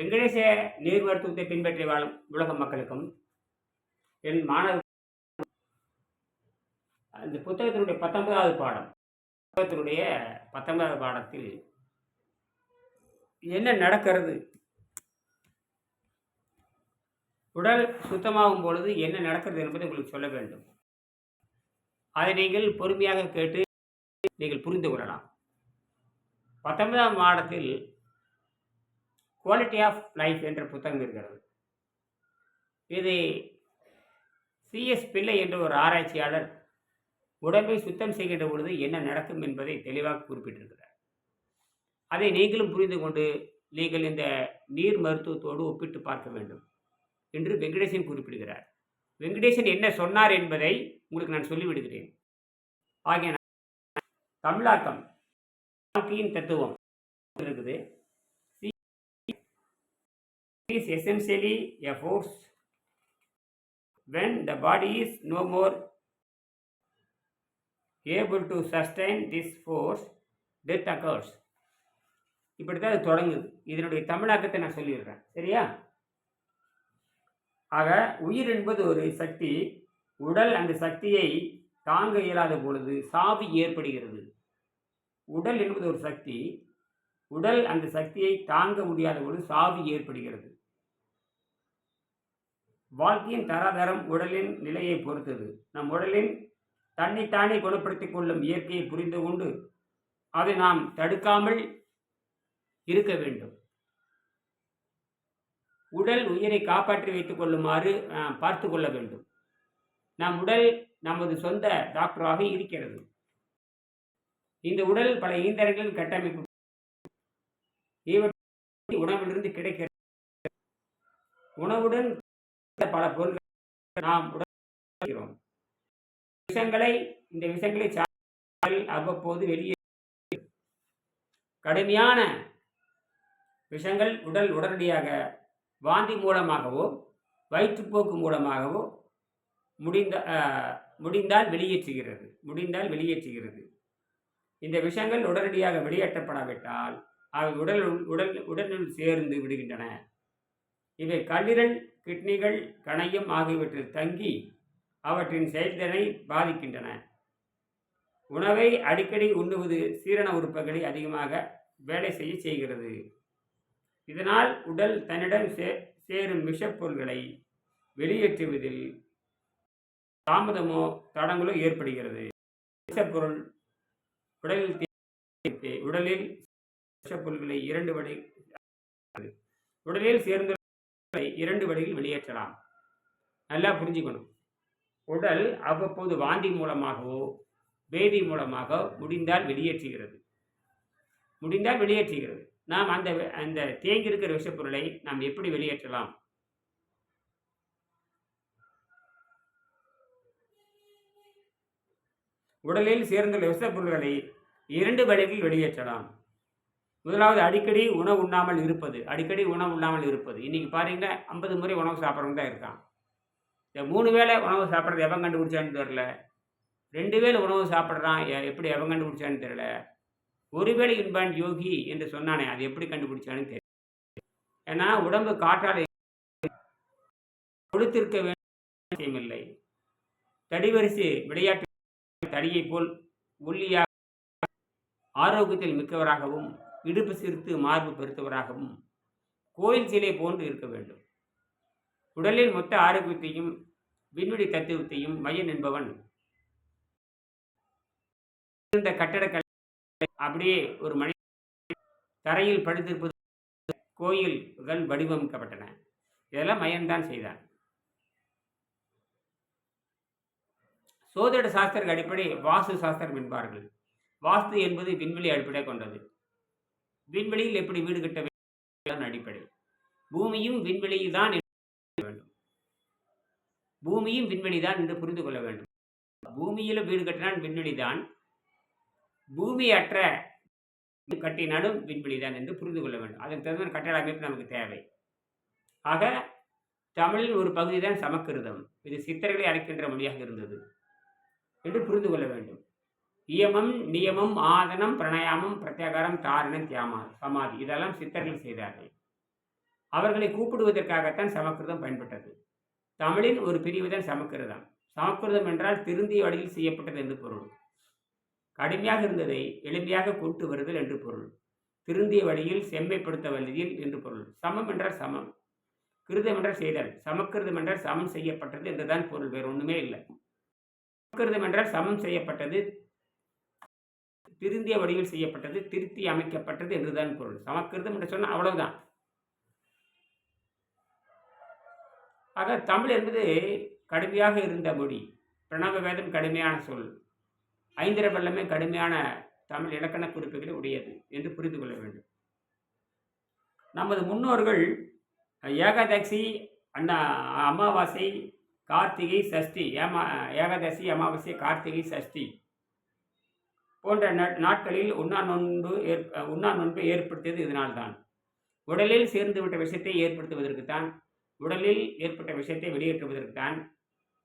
வெங்கடேச நீர் மருத்துவத்தை பின்பற்றி வாழும் உலக மக்களுக்கும் என் மாணவர்களுக்கும் அந்த புத்தகத்தினுடைய பத்தொன்பதாவது பாடம். புத்தகத்தினுடைய பத்தொன்பதாவது பாடத்தில் என்ன நடக்கிறது? உடல் சுத்தமாகும் பொழுது என்ன நடக்கிறது என்பதை உங்களுக்கு சொல்ல வேண்டும். அதை நீங்கள் பொறுமையாக கேட்டு நீங்கள் புரிந்து கொள்ளலாம். பத்தொன்பதாம் பாடத்தில் குவாலிட்டி ஆஃப் லைஃப் என்ற புத்தகம் இருக்கிறது. இது சிஎஸ் பிள்ளை என்ற ஒரு ஆராய்ச்சியாளர் உடம்பை சுத்தம் செய்கின்ற பொழுது என்ன நடக்கும் என்பதை தெளிவாக குறிப்பிட்டிருக்கிறார். அதை நீங்களும் புரிந்து கொண்டு நீங்கள் இந்த நீர் மருத்துவத்தோடு ஒப்பிட்டு பார்க்க வேண்டும் என்று வெங்கடேசன் குறிப்பிடுகிறார். வெங்கடேசன் என்ன சொன்னார் என்பதை உங்களுக்கு நான் சொல்லிவிடுகிறேன். ஆகிய தமிழாக்கம் வாழ்க்கையின் தத்துவம் இருக்குது. Is essentially a force. When the body is no more able to sustain this force death occurs. இப்படி தான் அது தொடங்குது. இதனுடைய தமிழாக்கத்தை நான் சொல்லிடுறேன். சரியா? ஆக உயிர் என்பது ஒரு சக்தி உடல் அந்த சக்தியை தாங்க இயலாத பொழுது சாவி ஏற்படுகிறது. உடல் என்பது ஒரு சக்தி உடல் அந்த சக்தியை தாங்க முடியாத பொழுது சாவி ஏற்படுகிறது. வாழ்க்கையின் தராதரம் உடலின் நிலையை பொறுத்தது. நம் உடலின் தன்னைத்தானே குணப்படுத்திக் கொள்ளும் இயற்கையை புரிந்து கொண்டு அதை நாம் தடுக்காமல் இருக்க வேண்டும். உடல் உயிரை காப்பாற்றி வைத்துக் கொள்ளுமாறு பார்த்து கொள்ள வேண்டும். நம் உடல் நமது சொந்த டாக்டராக இருக்கிறது. இந்த உடல் பல இயந்திரங்களின் கட்டமைப்பு. இவற்றை உணவிலிருந்து கிடைக்கிறது உணவுடன் பல பொருட்கள் நாம் உடல் விஷங்களை இந்த விஷங்களை அவ்வப்போது வெளியே கடுமையான விஷங்கள் உடல் உடனடியாக வாந்தி மூலமாகவோ வயிற்றுப்போக்கு மூலமாகவோ முடிந்த அஹ், முடிந்தால் வெளியேற்றுகிறது முடிந்தால் வெளியேற்றுகிறது. இந்த விஷங்கள் உடனடியாக வெளியேற்றப்படாவிட்டால் அவை உடல் உடல் உடலில் சேர்ந்து விடுகின்றன. இவை கல்லீரல் கிட்னிகள் கணையம் ஆகியவற்றில் தங்கி அவற்றின் செயல்திறனை பாதிக்கின்றன. உணவை அடிக்கடி உண்ணுவது சீரண உறுப்புகளை அதிகமாக வேலை செய்ய செய்கிறது. இதனால் உடல் தன்னிடம் சே சேரும் விஷப்பொருள்களை வெளியேற்றுவதில் தாமதமோ தடங்களோ ஏற்படுகிறது. விஷப்பொருள் உடலில் உடலில் விஷப்பொருள்களை இரண்டு வடை உடலில் சேர்ந்து இரண்டு வழியில் வெளியேற்றலாம். நல்லா புரிஞ்சுக்கணும். உடல் அவ்வப்போது வாந்தி மூலமாகவோ பேதி மூலமாக முடிந்தால் வெளியேற்றுகிறது. முடிந்தால் வெளியேற்றுகிறது. நாம் அந்த அந்த தேங்கி இருக்கிற விஷப்பொருளை நாம் எப்படி வெளியேற்றலாம்? உடலில் சேர்ந்துள்ள விஷப்பொருள்களை இரண்டு வழிகளில் வெளியேற்றலாம். முதலாவது அடிக்கடி உணவு உண்ணாமல் இருப்பது அடிக்கடி உணவு உண்ணாமல் இருப்பது. இன்னைக்கு பாருங்கன்னா ஐம்பது முறை உணவு சாப்பிட்றவங்க தான் இருக்கான் இந்த மூணு வேளை உணவு சாப்பிட்றது எவன் கண்டுபிடிச்சான்னு தெரில ரெண்டு வேளை உணவு சாப்பிட்றான் எ- எப்படி எவன் கண்டுபிடிச்சான்னு தெரில ஒருவேளை இன்பான் யோகி என்று சொன்னானே அது எப்படி கண்டுபிடிச்சான்னு தெரியல ஏன்னா உடம்பு காற்றால் கொடுத்திருக்க வேண்டியமில்லை தடிவரிசை விளையாட்டு தடியை போல் ஒல்லியாக ஆரோக்கியத்தில் மிக்கவராகவும் இடுப்பு சிறுத்து மார்பு பெருத்தவராகவும் கோயில் சிலை போன்று இருக்க வேண்டும். உடலின் மொத்த ஆரோக்கியத்தையும் விண்வெளி தத்துவத்தையும் மையன் என்பவன். இந்த கட்டடக்கலை அப்படியே ஒரு மனித தரையில் படுத்திருப்பது கோயில்கள் வடிவமைக்கப்பட்டன. இதெல்லாம் மையன் தான் செய்தான். சோதிட சாஸ்திர அடிப்படை வாஸ்து சாஸ்திரம் என்பார்கள். வாஸ்து என்பது விண்வெளி அடிப்படை கொண்டது. விண்வெளியில் எப்படி வீடு கட்ட வேண்டும் அடிப்படை. பூமியும் விண்வெளியில் தான் வேண்டும் பூமியும் விண்வெளி தான் என்று புரிந்து கொள்ள வேண்டும். பூமியில் வீடு கட்டினால் விண்வெளி தான். பூமி அற்ற கட்டினாலும் விண்வெளி தான் என்று புரிந்து கொள்ள வேண்டும். அதற்கு தகுந்த கட்டட அமைப்பு நமக்கு தேவை. ஆக தமிழில் ஒரு பகுதி தான் சமக்கிருதம். இது சித்தர்களை அழைக்கின்ற மொழியாக இருந்தது என்று புரிந்து கொள்ள வேண்டும். இயமம் நியமம் ஆதனம் பிரணயாமம் பிரத்யாகாரம் தாரணம் தியாமா சமாதி. இதெல்லாம் சித்தர்கள் செய்தார்கள். அவர்களை கூப்பிடுவதற்காகத்தான் சமக்கிருதம் பயன்பட்டது. தமிழின் ஒரு பிரிவுதான் சமக்கிருதம். சமக்கிருதம் என்றால் திருந்திய வழியில் செய்யப்பட்டது என்று பொருள். கடுமையாக இருந்ததை எளிமையாக கொண்டு வருதல் என்று பொருள். திருந்திய வழியில் செம்மைப்படுத்த வழியில் என்று பொருள். சமம் என்றால் சமம். கிருதம் என்றால் செய்தல். சமக்கிருதம் என்றால் சமம் செய்யப்பட்டது என்றுதான் பொருள். வேறு ஒன்றுமே இல்லை. சமக்கிருதம் என்றால் சமம் செய்யப்பட்டது. திருந்திய வடிவில் செய்யப்பட்டது திருத்தி அமைக்கப்பட்டது என்றுதான் பொருள். சமக்கிருதம் என்று சொன்னால் அவ்வளவுதான். ஆக தமிழ் என்பது கடுமையாக இருந்த மொழி. பிரணவ வேதம் கடுமையான சொல். ஐந்திர கடுமையான தமிழ் இலக்கண குறிப்புகளை உடையது என்று புரிந்து கொள்ள வேண்டும். நமது முன்னோர்கள் ஏகாதசி அண்ணா அமாவாசை கார்த்திகை சஷ்டி. ஏமா ஏகாதசி அமாவாசை கார்த்திகை சஷ்டி. போன்ற நாட்களில் உண்ணா நோன்பு ஏற் உண்ணா நோன்பை ஏற்படுத்தியது இதனால்தான். உடலில் சேர்ந்துவிட்ட விஷயத்தை ஏற்படுத்துவதற்குத்தான் உடலில் ஏற்பட்ட விஷயத்தை வெளியேற்றுவதற்குத்தான்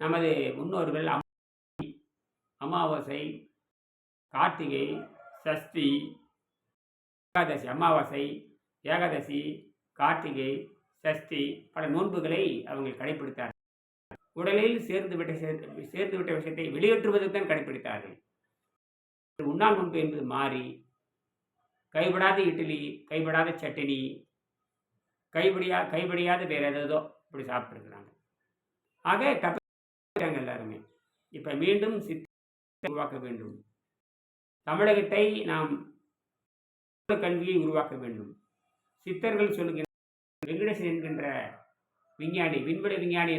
நமது முன்னோர்கள் அமாவாசை கார்த்திகை சஷ்டி ஏகாதசி அமாவாசை ஏகாதசி கார்த்திகை சஷ்டி பல நோன்புகளை அவங்கள் கடைபிடித்தார்கள் உடலில் சேர்ந்துவிட்ட சேர்ந்துவிட்ட விஷயத்தை வெளியேற்றுவதற்கு தான் கடைபிடித்தார்கள் உண்ணால் என்பது மாறி கைவிடாத இட்லி கைவிடாத சட்டினி கைபடியா கைபடியாத வேற ஏதோ இப்படி சாப்பிட்டுருக்குறாங்க. ஆக தப்பு எல்லாருமே. இப்போ மீண்டும் சித்த உருவாக்க வேண்டும். தமிழகத்தை நாம் கல்வியை உருவாக்க வேண்டும். சித்தர்கள் சொல்லுகின்ற வெங்கடேசன் என்கின்ற விஞ்ஞானி விண்வெளி விஞ்ஞானி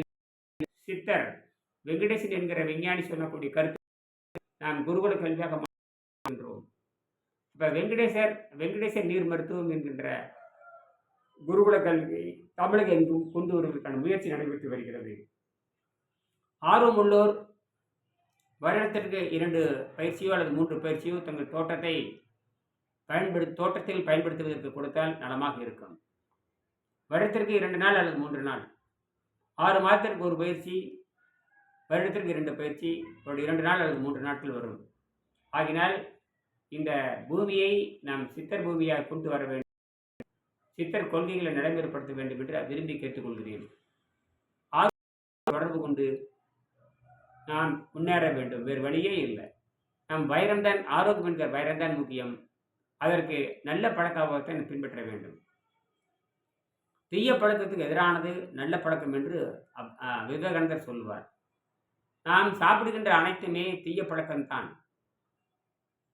சித்தர் வெங்கடேசன் என்கிற விஞ்ஞானி சொல்லக்கூடிய கருத்து நாம் குருகுல கல்வியாக என்றோம். இப்போ வெங்கடேசர் வெங்கடேசர் நீர் மருத்துவம் என்கின்ற குருகுல கல்வி தமிழக எங்கும் கொண்டு வருவதற்கான முயற்சி நடைபெற்று வருகிறது. ஆர்வமுள்ளோர் வருடத்திற்கு இரண்டு பயிற்சியோ அல்லது மூன்று பயிற்சியோ தங்கள் தோட்டத்தை பயன்படுத்தி தோட்டத்தில் பயன்படுத்துவதற்கு கொடுத்தால் நலமாக இருக்கும். வருடத்திற்கு இரண்டு நாள் அல்லது மூன்று நாள். ஆறு மாதத்திற்கு ஒரு பயிற்சி வருடத்திற்கு இரண்டு பயிற்சி ஒரு இரண்டு நாள் அல்லது மூன்று நாட்கள் வரும். ஆகினால் இந்த பூமியை நாம் சித்தர் பூமியாக கொண்டு வர வேண்டும். சித்தர் கொள்கைகளை நடைமுறைப்படுத்த வேண்டும் என்று விரும்பி கேட்டுக்கொள்கிறேன். தொடர்பு கொண்டு நாம் முன்னேற வேண்டும். வேறு வழியே இல்லை. நம் வைரம்தான் ஆரோக்கியம் என்கிற வைரம்தான் முக்கியம். அதற்கு நல்ல பழக்கத்தை பின்பற்ற வேண்டும். தீய பழக்கத்துக்கு எதிரானது நல்ல பழக்கம் என்று விவேகானந்தர் சொல்வார். நாம் சாப்பிடுகின்ற அனைத்துமே தீய பழக்கம்தான்.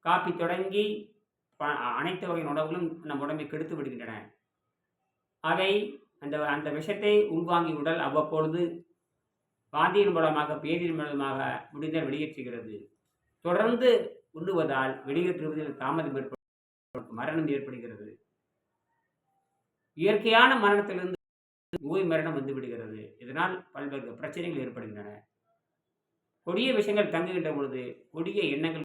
காப்பி தொடங்கி அனைத்து வகை உணவுகளும் நம் உடம்பை கெடுத்து விடுகின்றன. அவை அந்த அந்த விஷத்தை உள்வாங்கி உடல் அவ்வப்பொழுது வாந்தியின் மூலமாக பேதியின் மூலமாக முடிந்த வெளியேற்றுகிறது. தொடர்ந்து உண்ணுவதால் வெளியேற்றுவதில் தாமதம் ஏற்படும் மரணம் ஏற்படுகிறது. இயற்கையான மரணத்திலிருந்து நோய் மரணம் வந்துவிடுகிறது இதனால் பல்வேறு பிரச்சனைகள் ஏற்படுகின்றன. கொடிய விஷயங்கள் தங்குகின்ற பொழுது கொடிய எண்ணங்கள்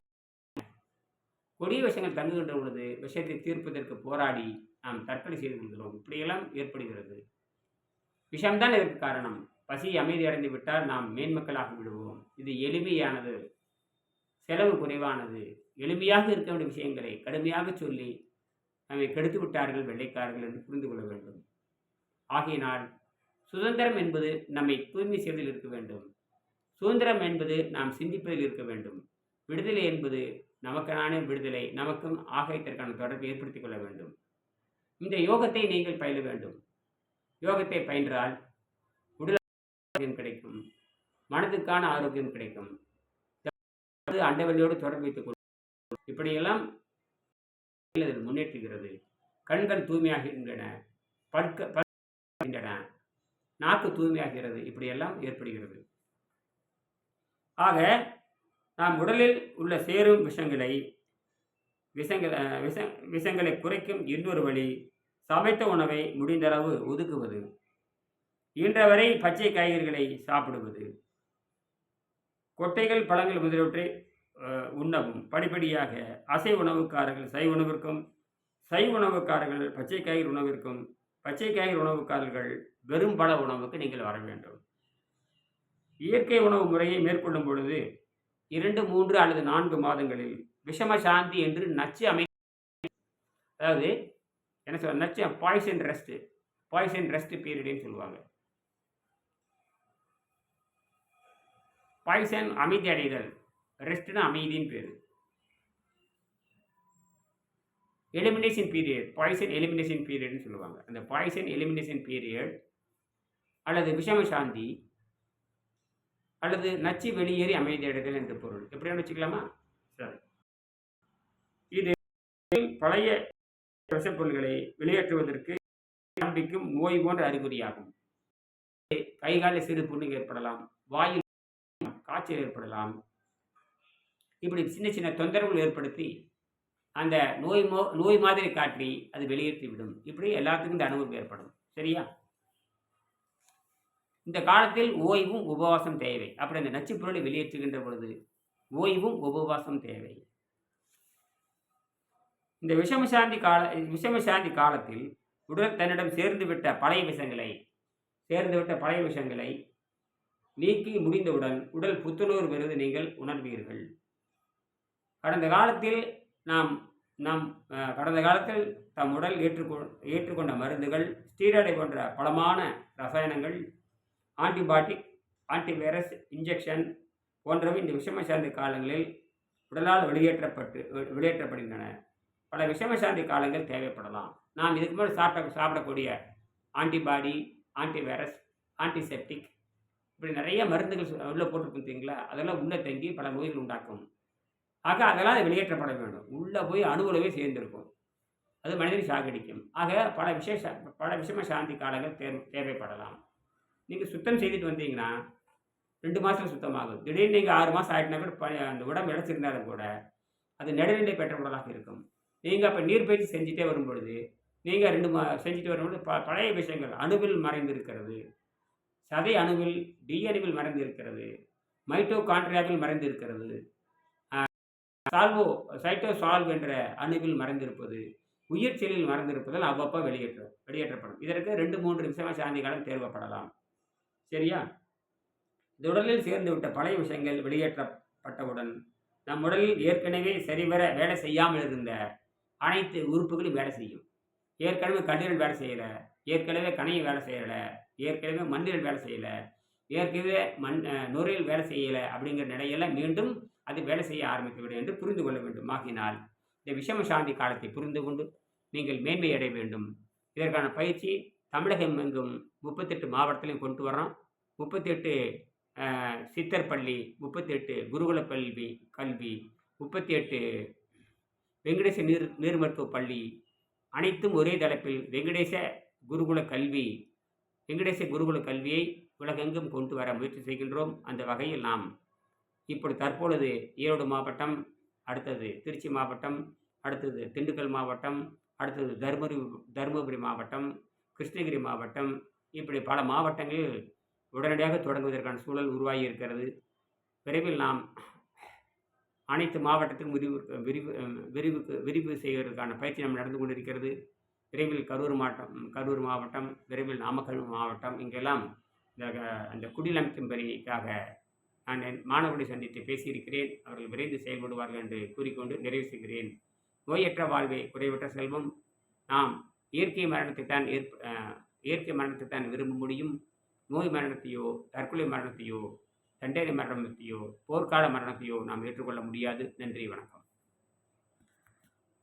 கொடிய விஷயங்கள் தங்குகின்ற பொழுது விஷயத்தை தீர்ப்பதற்கு போராடி நாம் தற்கொலை செய்து கொள்கிறோம். இப்படியெல்லாம் ஏற்படுகிறது. விஷம்தான் இதற்கு காரணம். பசி அமைதி அடைந்து விட்டால் நாம் மேன்மக்களாக விடுவோம். இது எளிமையானது. செலவு குறைவானது. எளிமையாக இருக்க வேண்டிய விஷயங்களை கடுமையாக சொல்லி நம்மை கெடுத்து விட்டார்கள் வெள்ளைக்காரர்கள் என்று புரிந்து கொள்ள வேண்டும். ஆகையினால் சுதந்திரம் என்பது நம்மை தூய்மை செய்வதில் இருக்க வேண்டும். சுதந்திரம் என்பது நாம் சிந்திப்பதில் இருக்க வேண்டும். விடுதலை என்பது நமக்கான விடுதலை நமக்கும் ஆகாயத்திற்கான தொடர்பை ஏற்படுத்திக் கொள்ள வேண்டும். இந்த யோகத்தை நீங்கள் பயில வேண்டும். யோகத்தை பயின்றால் உடல் ஆரோக்கியம் கிடைக்கும் மனதுக்கான ஆரோக்கியம் கிடைக்கும். அண்டவெளியோடு தொடர்பு வைத்துக் கொள்ளும் இப்படியெல்லாம் முன்னேற்றுகிறது. கண்கள் தூய்மையாகின்றன பற்க நாக்கு தூய்மையாகிறது இப்படியெல்லாம் ஏற்படுகிறது. ஆக நாம் உடலில் உள்ள சேரும் விஷங்களை விஷங்கள் விஷ விஷங்களை குறைக்கும் இன்னொரு வழி சமைத்த உணவை முடிந்தளவு ஒதுக்குவது. இன்றவரை பச்சை காய்கறிகளை சாப்பிடுவது. கொட்டைகள் பழங்கள் முதலியவற்றை உண்ணவும். படிப்படியாக அசை உணவுக்காரர்கள் சை உணவிற்கும் சை உணவுக்காரர்கள் பச்சை காய்கறி உணவிற்கும் பச்சை காய்கறி உணவுக்காரர்கள் வெறும் பல உணவுக்கு நீங்கள் வர வேண்டும். இயற்கை உணவு முறையை மேற்கொள்ளும் பொழுது இரண்டு மூன்று அல்லது நான்கு மாதங்களில் விஷம சாந்தி என்று நச்சு அமை அதாவது என்ன சொல்ல நச்சு பாய்சன் ரெஸ்ட்டு பாய்சன் ரெஸ்ட் பீரியடுன்னு சொல்லுவாங்க. பாய்சன் அமைதி அடைதல் ரெஸ்ட்னா அமைதின்னு பேர். எலிமினேஷன் பீரியட் பாய்சன் எலிமினேஷன் பீரியட்னு சொல்லுவாங்க. அந்த பாய்சன் எலிமினேஷன் பீரியட் அல்லது விஷம சாந்தி அல்லது நச்சு வெளியேறி அமைதி அடைதல் என்று பொருள். எப்படின்னு வச்சுக்கலாமா? சரி. இது பழைய விஷப்பொருள்களை வெளியேற்றுவதற்கு காண்பிக்கும் நோய் போன்ற அறிகுறியாகும். கை சிறு புண்ணுங்க ஏற்படலாம் வாயில் காய்ச்சல் ஏற்படலாம். இப்படி சின்ன சின்ன தொந்தரவுகள் ஏற்படுத்தி அந்த நோய் மோ நோய் மாதிரி காட்டி அது வெளியேற்றி விடும் இப்படி எல்லாத்துக்கும் இந்த அனுபவம் ஏற்படும். சரியா? இந்த காலத்தில் ஓய்வும் உபவாசம் தேவை. அப்படி அந்த நச்சுப்பொருளை வெளியேற்றுகின்ற பொழுது ஓய்வும் உபவாசம் தேவை. இந்த விஷமசாந்தி கால விஷமசாந்தி காலத்தில் உடல் தன்னிடம் சேர்ந்துவிட்ட பழைய விஷங்களை சேர்ந்துவிட்ட பழைய விஷங்களை நீக்கி முடிந்தவுடன் உடல் புத்துணர்வு பெறுவது நீங்கள் உணர்வீர்கள். கடந்த காலத்தில் நாம் நாம் கடந்த காலத்தில் தம் உடல் ஏற்றுக்கொ ஏற்றுக்கொண்ட மருந்துகள் ஸ்டீராய்டு போன்ற பலமான ரசாயனங்கள் ஆன்டிபயாட்டிக் ஆன்டிவைரஸ் இன்ஜெக்ஷன் போன்றவை இந்த விஷம சார்ந்த காலங்களில் உடலால் வெளியேற்றப்பட்டு வெ- வெளியேற்றப்படுகின்றன. பல விஷம சாந்தி காலங்கள் தேவைப்படலாம். நாம் இதுக்கு மேலே சாப்பிட சாப்பிடக்கூடிய ஆன்டிபாடி ஆன்டிவைரஸ் ஆன்டிசெப்டிக் இப்படி நிறைய மருந்துகள் உள்ளே உள்ள அதெல்லாம் உள்ளே தங்கி பல நோய்கள் உண்டாக்கும். ஆக அதெல்லாம் வெளியேற்றப்பட வேண்டும். உள்ளே போய் அணுகுலவே சேர்ந்திருக்கும். அது மனிதனை சாகடிக்கும். ஆக பல விசேஷ பல விஷம சாந்தி காலங்கள் தே தேவைப்படலாம். நீங்கள் சுத்தம் செய்துட்டு வந்தீங்கன்னா ரெண்டு மாதத்தில் சுத்தமாகும். திடீர்னு நீங்கள் ஆறு மாதம் ஆகிட்டுனா கூட அந்த உடம்பு இழைச்சிருந்தாலும் கூட அது நடுநிலை பெற்ற உடலாக இருக்கும். நீங்கள் அப்போ நீர்பயிற்சி செஞ்சுட்டே வரும் பொழுது நீங்கள் ரெண்டு மா செஞ்சுட்டு வரும்பொழுது ப பழைய விஷயங்கள் அணுவில் மறைந்திருக்கிறது. சதை அணுவில் டிஎன்ஏவில் மறைந்திருக்கிறது. மைட்டோ கான்ட்ரியாவில் மறைந்திருக்கிறது சால்வோ சைட்டோ சால்வ் என்ற அணுவில் மறைந்திருப்பது உயிர் செயலில் மறைந்திருப்பதால் அவ்வப்போ வெளியேற்ற வெளியேற்றப்படும். இதற்கு ரெண்டு மூன்று விஷம சாந்தி காலம் தேர்வப்படலாம். சரியா? இந்த உடலில் சேர்ந்து விட்ட பழைய விஷயங்கள் வெளியேற்றப்பட்டவுடன் நம் உடலில் ஏற்கனவே சரிவர வேலை செய்யாமல் இருந்த அனைத்து உறுப்புகளும் வேலை செய்யும். ஏற்கனவே கல்லீரல் வேலை செய்யலை ஏற்கனவே கணையை வேலை செய்யலை ஏற்கனவே மண்ணீரல் வேலை செய்யலை ஏற்கனவே மண் நுரையில் வேலை செய்யலை அப்படிங்கிற நிலையெல்லாம் மீண்டும் அது வேலை செய்ய ஆரம்பித்து விடும் என்று புரிந்து கொள்ள வேண்டும். ஆகினால் இந்த விஷம சாந்தி காலத்தை புரிந்து கொண்டு நீங்கள் மேன்மை அடைய வேண்டும். இதற்கான பயிற்சி தமிழகம் எங்கும் முப்பத்தெட்டு மாவட்டத்திலையும் கொண்டு வரோம் முப்பத்தெட்டு சித்தர் பள்ளி முப்பத்தெட்டு குருகுல கல்வி கல்வி முப்பத்தி எட்டு வெங்கடேச நீர் நீர் மருத்துவ பள்ளி அனைத்தும் ஒரே தலைப்பில் வெங்கடேச குருகுல கல்வி வெங்கடேச குருகுல கல்வியை உலகெங்கும் கொண்டு வர முயற்சி செய்கின்றோம். அந்த வகையில் நாம் இப்படி தற்பொழுது ஈரோடு மாவட்டம் அடுத்தது திருச்சி மாவட்டம் அடுத்தது திண்டுக்கல் மாவட்டம் அடுத்தது தருமபுரி தருமபுரி மாவட்டம் கிருஷ்ணகிரி மாவட்டம். இப்படி பல மாவட்டங்களில் உடனடியாக தொடங்குவதற்கான சூழல் உருவாகி இருக்கிறது. விரைவில் நாம் அனைத்து மாவட்டத்திலும் விரிவு விரிவு விரிவுக்கு விரிவு செய்வதற்கான பயிற்சி நாம் நடந்து கொண்டிருக்கிறது. விரைவில் கரூர் மாவட்டம் கரூர் மாவட்டம் விரைவில் நாமக்கல் மாவட்டம் இங்கெல்லாம் இந்த அந்த குடிலமைக்கும் பணிக்காக நான் என் மாணவர்களை சந்தித்து பேசியிருக்கிறேன். அவர்கள் விரைந்து செயல்படுவார்கள் என்று கூறிக்கொண்டு நிறைவு செய்கிறேன். நோயற்ற வாழ்வே குறைவற்ற செல்வம். நாம் இயற்கை மரணத்தை தான் ஏற்ப இயற்கை மரணத்தை தான் விரும்ப முடியும். நோய் மரணத்தையோ தற்கொலை மரணத்தையோ தண்டனை மரணத்தையோ போர்க்கால மரணத்தையோ நாம் ஏற்றுக்கொள்ள முடியாது. நன்றி வணக்கம்.